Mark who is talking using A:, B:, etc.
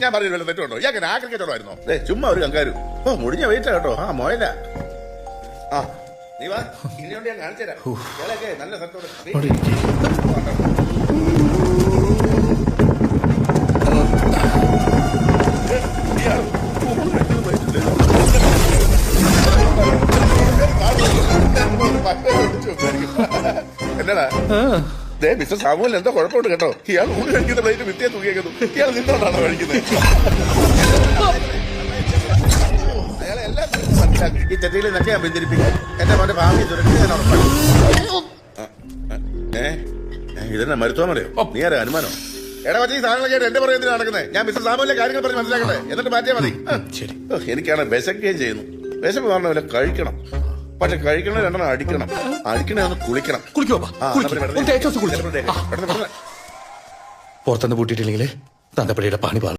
A: ഞാൻ പറഞ്ഞു വല്ല തെറ്റുണ്ടോ ഞാൻ ആക്രി കച്ചവടമായിരുന്നോ ഏ ചുമ്മാ ഒരു കങ്കാരു ഓ മുടിഞ്ഞ വെയിറ്റാ കേട്ടോ ആ മോയല ആ നീ വാ ഇനിയോണ്ട് ഞാൻ കാണിച്ചു തരാം ഇയാളൊക്കെ നല്ല സ്ഥലത്തോടെ
B: അവിടെ ഇരിക്ക്.
A: എന്നടാ ദേ മിസ്റ്റർ സാമുവൽ എന്തോ കുഴപ്പമുണ്ട് കേട്ടോ. ഇയാൾ ഊണ് കഴിക്കുന്ന പ്ലേറ്റ് വിത്തിയെ തൂക്കിയേക്കുന്നു. ഇയാൾ നിന്നോണ്ടാണോ കഴിക്കുന്നത്? അയാളെ എല്ലാം മനസ്സിലാക്കി ഈ ചെട്ടിയിൽ നിന്നൊക്കെ ഞാൻ പിന്തിരിപ്പിക്കും. എന്റെ മോന്റെ ഭാവി ഉറപ്പാക്കും. ഏ? ഇതെന്നെ മരുത്തോമലയോ നീ ആരാ അനുമാനോ? എടാ മറ്റേ ഈ സാധനങ്ങളൊക്കെ എന്റെ പറയുന്നതിന് നടക്കുന്നത് ഞാൻ മിസ്റ്റർ സാമുവിലെ കാര്യങ്ങൾ പറഞ്ഞ് മനസ്സിലാക്കട്ടെ? എന്നിട്ട് മാറ്റിയാൽ മതി.
B: ശരി.
A: എനിക്കാണ് വിശക്കുകയും ചെയ്യുന്നു. വിശപ്പ് പറഞ്ഞ പോലെ കഴിക്കണം. പക്ഷെ കഴിക്കണ രണ്ടെണ്ണം അടിക്കണം. അടിക്കണേ ഒന്ന് കുളിക്കണം.
B: കുളിക്കോ. പുറത്തുനിന്ന് പൂട്ടിയിട്ടില്ലെങ്കിൽ തന്തപ്പടിയുടെ പണി പാളും.